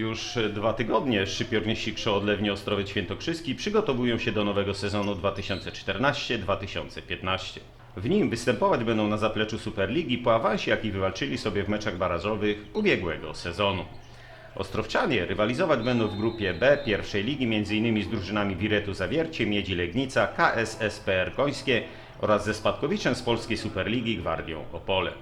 Już dwa tygodnie szczypiorniści Krzoodlewni Ostrowiec Świętokrzyski przygotowują się do nowego sezonu 2014-2015. W nim występować będą na zapleczu Superligi po awansie, jaki wywalczyli sobie w meczach barażowych ubiegłego sezonu. Ostrowczanie rywalizować będą w grupie B pierwszej ligi m.in. z drużynami Wiretu Zawiercie, Miedzi Legnica, KSSPR Końskie oraz ze spadkowiczem z polskiej Superligi Gwardią Opole.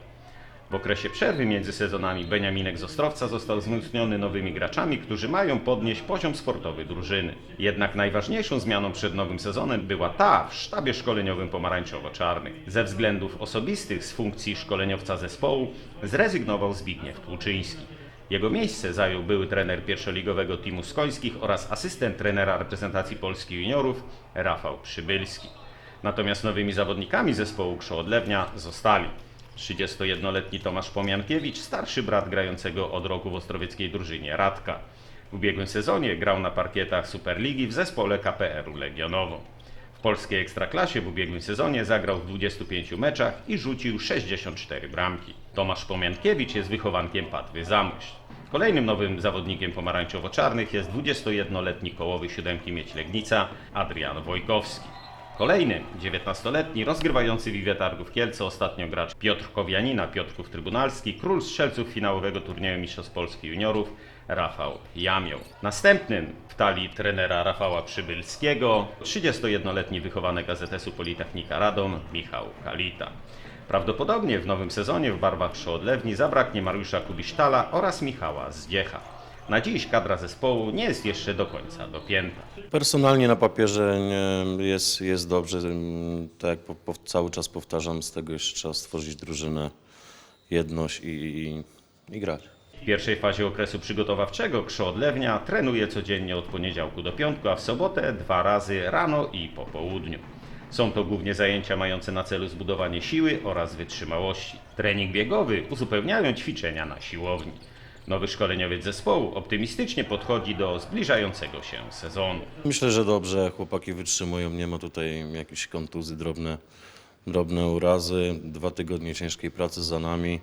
W okresie przerwy między sezonami Beniaminek z Ostrowca został wzmocniony nowymi graczami, którzy mają podnieść poziom sportowy drużyny. Jednak najważniejszą zmianą przed nowym sezonem była ta w sztabie szkoleniowym pomarańczowo-czarnych. Ze względów osobistych z funkcji szkoleniowca zespołu zrezygnował Zbigniew Tłuczyński. Jego miejsce zajął były trener pierwszoligowego teamu Skońskich oraz asystent trenera reprezentacji Polski juniorów Rafał Przybylski. Natomiast nowymi zawodnikami zespołu Krzoodlewnia zostali 31-letni Tomasz Pomiankiewicz, starszy brat grającego od roku w ostrowieckiej drużynie Radka. W ubiegłym sezonie grał na parkietach Superligi w zespole KPR-u Legionowo. W polskiej ekstraklasie w ubiegłym sezonie zagrał w 25 meczach i rzucił 64 bramki. Tomasz Pomiankiewicz jest wychowankiem Patwy Zamość. Kolejnym nowym zawodnikiem pomarańczowo-czarnych jest 21-letni kołowy siódemki Mieć Legnica Adrian Wojkowski. Kolejny, 19-letni, rozgrywający Iwie Targów Kielce ostatnio gracz Piotr Kowianina, Piotrków Trybunalski, król strzelców finałowego turnieju Mistrzostw Polski Juniorów Rafał Jamioł. Następnym w talii trenera Rafała Przybylskiego 31-letni wychowanek AZS-u Politechnika Radom Michał Kalita. Prawdopodobnie w nowym sezonie w barwach Przoodlewni zabraknie Mariusza Kubisztala oraz Michała Zdziecha. Na dziś kadra zespołu nie jest jeszcze do końca dopięta. Personalnie na papierze nie, jest, jest dobrze. Tak jak po, po, cały czas powtarzam, z tego jeszcze trzeba stworzyć drużynę, jedność i, i, i grać. W pierwszej fazie okresu przygotowawczego Krzoodlewnia trenuje codziennie od poniedziałku do piątku, a w sobotę dwa razy rano i po południu. Są to głównie zajęcia mające na celu zbudowanie siły oraz wytrzymałości. Trening biegowy uzupełniają ćwiczenia na siłowni. Nowy szkoleniowiec zespołu optymistycznie podchodzi do zbliżającego się sezonu. Myślę, że dobrze chłopaki wytrzymują, nie ma tutaj jakichś kontuzji, drobne, drobne urazy. Dwa tygodnie ciężkiej pracy za nami.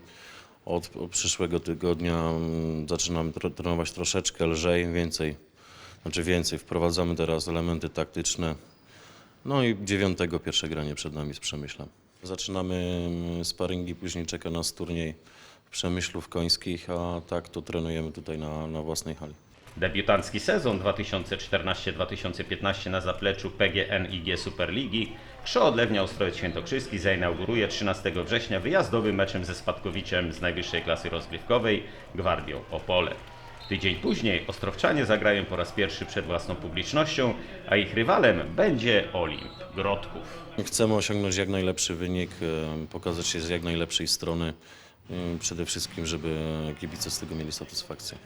Od, przyszłego tygodnia mm, zaczynamy trenować troszeczkę lżej, więcej, znaczy więcej. Wprowadzamy teraz elementy taktyczne. No i dziewiątego pierwsze granie przed nami z Przemyślem. Zaczynamy mm, sparingi, później czeka nas turniej w Przemyślu w Końskich, a tak to trenujemy tutaj na, na własnej hali. Debiutancki sezon 2014-2015 na zapleczu PGNiG Superligi Krzoodlewnia Ostrowiec Świętokrzyski zainauguruje 13 września wyjazdowym meczem ze spadkowiczem z najwyższej klasy rozgrywkowej Gwardią Opole. Tydzień później Ostrowczanie zagrają po raz pierwszy przed własną publicznością, a ich rywalem będzie Olimp Grodków. Chcemy osiągnąć jak najlepszy wynik, e, pokazać się z jak najlepszej strony. Przede wszystkim, żeby kibice z tego mieli satysfakcję.